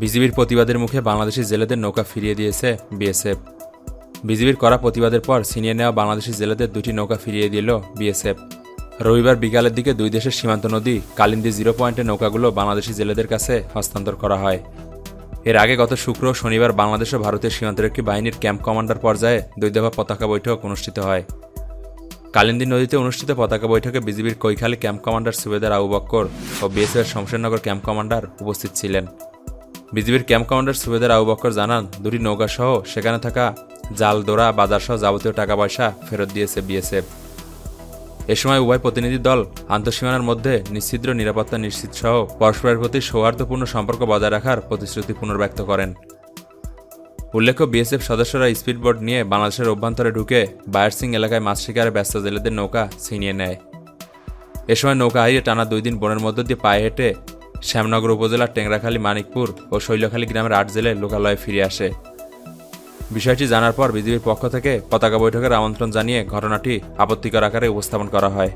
বিজিবির প্রতিবাদের মুখে বাংলাদেশি জেলেদের নৌকা ফিরিয়ে দিয়েছে বিএসএফ। বিজিবির করা প্রতিবাদের পর ছিনিয়ে নেওয়া বাংলাদেশি জেলেদের দুটি নৌকা ফিরিয়ে দিল বিএসএফ। রবিবার বিকালের দিকে দুই দেশের সীমান্ত নদী কালিন্দী জিরো পয়েন্টের নৌকাগুলো বাংলাদেশি জেলেদের কাছে হস্তান্তর করা হয়। এর আগে গত শুক্র শনিবার বাংলাদেশ ও ভারতীয় সীমান্তরক্ষী বাহিনীর ক্যাম্প কমান্ডার পর্যায়ে দুই দফা পতাকা বৈঠক অনুষ্ঠিত হয়। কালিন্দী নদীতে অনুষ্ঠিত পতাকা বৈঠকে বিজিবির কৈখালী ক্যাম্প কমান্ডার সুবেদার আবু বক্কর ও বিএসএফের শমশেরনগর ক্যাম্প কমান্ডার উপস্থিত ছিলেন। বিজিবির ক্যাম্প কমান্ডার সুবেদার আবু বক্কর জানান, দুটি নৌকা সহ সেখানে থাকা জাল, দোড়া বাজার সহ যাবতীয় টাকা পয়সা ফেরত দিয়েছে বিএসএফ। এ সময় উভয় প্রতিনিধি দল আন্তঃসীমানার মধ্যে নিশ্চিদ্র নিরাপত্তা নিশ্চিত সহ পরস্পরের প্রতি সৌহার্দ্যপূর্ণ সম্পর্ক বজায় রাখার প্রতিশ্রুতি পুনর্ব্যক্ত করেন। উল্লেখ্য, বিএসএফ সদস্যরা স্পিডবোট নিয়ে বাংলাদেশের অভ্যন্তরে ঢুকে বায়ারসিং এলাকায় মাছ শিকারে ব্যস্ত জেলেদের নৌকা ছিনিয়ে নেয়। এ সময় নৌকা হারিয়ে টানা দুই দিন বনের মধ্য দিয়ে পায়ে হেঁটে শ্যামনগর উপজেলার টেংরাখালী, মানিকপুর ও শৈলখালী গ্রামের আট জেলে লোকালয়ে ফিরে আসে। বিষয়টি জানার পর বিজিবির পক্ষ থেকে পতাকা বৈঠকের আমন্ত্রণ জানিয়ে ঘটনাটি আপত্তিকর আকারে উপস্থাপন করা হয়।